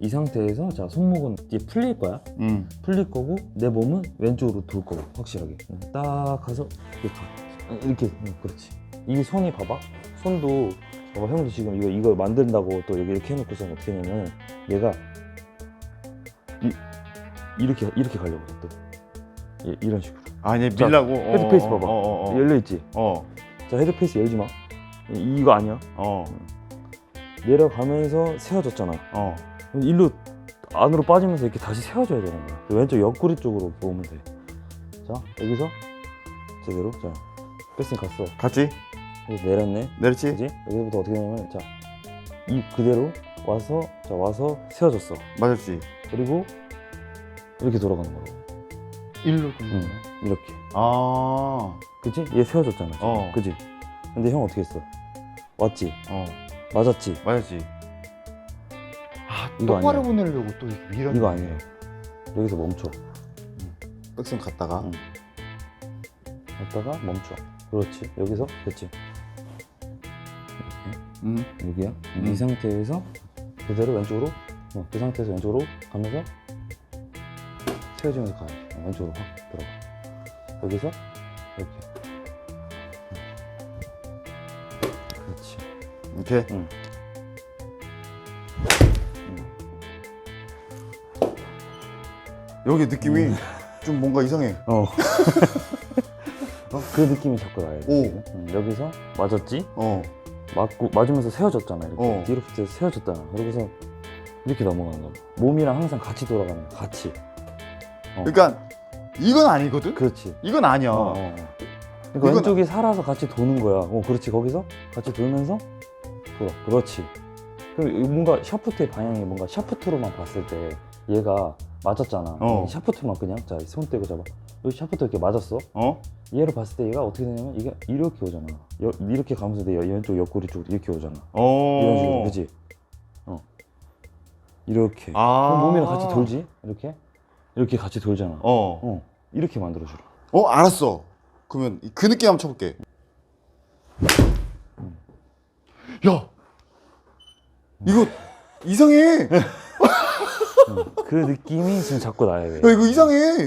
이 상태에서 자 손목은 이제 풀릴 거야. 음. 풀릴 거고 내 몸은 왼쪽으로 돌 거고 확실하게. 응, 딱 가서 이렇게 가. 응, 이렇게. 응, 그렇지. 이 손이 봐봐. 손도 봐봐 형도 지금 이거 이거 만든다고 또 여기 이렇게 해놓고서 어떻게 하냐면 얘가 이 이렇게 이렇게 가려고 해, 또 이- 이런 식으로. 아니 자, 밀라고. 헤드페이스 봐봐. 어, 어, 어. 열려 있지. 어. 자 헤드페이스 열지 마. 이- 이거 아니야. 어. 내려가면서 세워졌잖아. 어. 일로 안으로 빠지면서 이렇게 다시 세워줘야 되는 거야. 그 왼쪽 옆구리 쪽으로 보면 돼. 자, 여기서 제대로. 자, 패싱 갔어. 같이 여기 내렸네. 내렸지? 그지? 여기서부터 어떻게 되냐면, 자, 이 그대로 와서, 자, 와서 세워졌어. 맞았지. 그리고 이렇게 돌아가는 거고. 일로 응, 이렇게. 아. 그지? 얘 세워졌잖아. 지금. 어. 그지? 근데 형 어떻게 했어? 왔지? 어. 맞았지? 맞았지. 아, 이거 똑바로 아니야. 보내려고 또 이렇게 밀었네. 이거 아니에요. 여기서 멈춰. 백스윙 갔다가 응. 갔다가 멈춰. 그렇지. 여기서 됐지. 음. 여기야. 음. 이 상태에서 그대로 왼쪽으로. 어, 그 상태에서 왼쪽으로 가면서 세워지면서 가요. 어, 왼쪽으로 확 들어가. 여기서 이렇게. 이렇게 응. 여기 느낌이 좀 뭔가 이상해. 어. 어, 그 느낌이 자꾸 나요. 오. 응, 여기서 맞았지? 어. 맞고 맞으면서 세워졌잖아 이렇게 어. 뒤로 붙여 세워졌잖아 그러고서 이렇게 넘어가는 거야 몸이랑 항상 같이 돌아가는 거야 같이 어. 그러니까 이건 아니거든. 그렇지 이건 아니야. 어, 어, 어. 그러니까 이건- 왼쪽이 살아서 같이 도는 거야 어 그렇지 거기서 같이 돌면서 돌아 그렇지 그럼 뭔가 샤프트의 방향이 뭔가 샤프트로만 봤을 때 얘가 맞았잖아 어. 이 샤프트만 그냥 자손 떼고 잡아 여기 샤프트 이렇게 맞았어 어? 얘를 봤을 때 얘가 어떻게 되냐면 이게 이렇게 오잖아 여- 이렇게 가면서 내 왼쪽 옆구리 쪽으로 이렇게 오잖아 어. 이런 식으로 그지? 어 이렇게 아. 몸이랑 같이 돌지 이렇게 이렇게 같이 돌잖아 어, 어. 이렇게 만들어주라 어, 알았어. 그러면 그 느낌 한번 쳐볼게. 야, 이거 이상해. 야, 그 느낌이 지금 자꾸 나야 돼 이거 이상해.